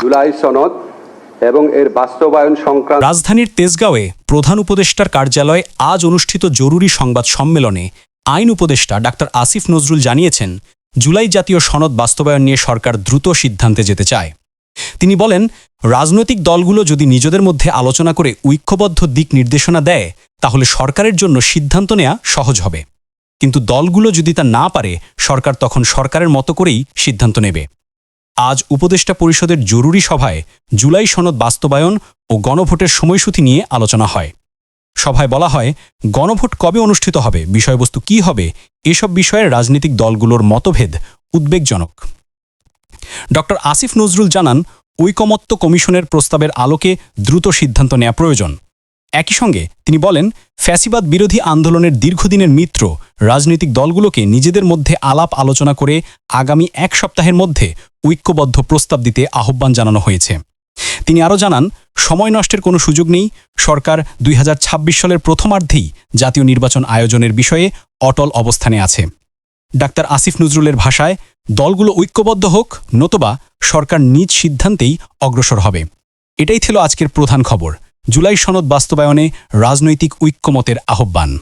জুলাই সনদ এবং এর বাস্তবায়ন সংক্রান্ত রাজধানীর তেজগাঁওয়ে প্রধান উপদেষ্টার কার্যালয়ে আজ অনুষ্ঠিত জরুরি সংবাদ সম্মেলনে আইন উপদেষ্টা ডাক্তার আসিফ নজরুল জানিয়েছেন, জুলাই জাতীয় সনদ বাস্তবায়ন নিয়ে সরকার দ্রুত সিদ্ধান্তে যেতে চায়। তিনি বলেন, রাজনৈতিক দলগুলো যদি নিজেদের মধ্যে আলোচনা করে ঐক্যবদ্ধ দিক নির্দেশনা দেয়, তাহলে সরকারের জন্য সিদ্ধান্ত নেওয়া সহজ হবে। কিন্তু দলগুলো যদি তা না পারে, সরকার তখন সরকারের মতো করেই সিদ্ধান্ত নেবে। আজ উপদেষ্টা পরিষদের জরুরি সভায় জুলাই সনদ বাস্তবায়ন ও গণভোটের সময়সূচি নিয়ে আলোচনা হয়। সভায় বলা হয়, গণভোট কবে অনুষ্ঠিত হবে, বিষয়বস্তু কি হবে, এসব বিষয়ে রাজনৈতিক দলগুলোর মতভেদ উদ্বেগজনক। ড. আসিফ নজরুল জানান, ঐকমত্য কমিশনের প্রস্তাবের আলোকে দ্রুত সিদ্ধান্ত নেওয়া প্রয়োজন। একই সঙ্গে তিনি বলেন, ফ্যাসিবাদ বিরোধী আন্দোলনের দীর্ঘদিনের মিত্র রাজনৈতিক দলগুলোকে নিজেদের মধ্যে আলাপ আলোচনা করে আগামী এক সপ্তাহের মধ্যে ঐক্যবদ্ধ প্রস্তাব দিতে আহ্বান জানানো হয়েছে। তিনি আরও জানান, সময় নষ্টের কোনো সুযোগ নেই। সরকার দুই হাজার ছাব্বিশ সালের প্রথমার্ধেই জাতীয় নির্বাচন আয়োজনের বিষয়ে অটল অবস্থানে আছে। ডাক্তার আসিফ নজরুলের ভাষায়, দলগুলো ঐক্যবদ্ধ হোক, নতুবা সরকার নিজ সিদ্ধান্তেই অগ্রসর হবে। এটাই ছিল আজকের প্রধান খবর। জুলাই সনদ বাস্তবায়নে রাজনৈতিক ঐক্যমতের আহ্বান।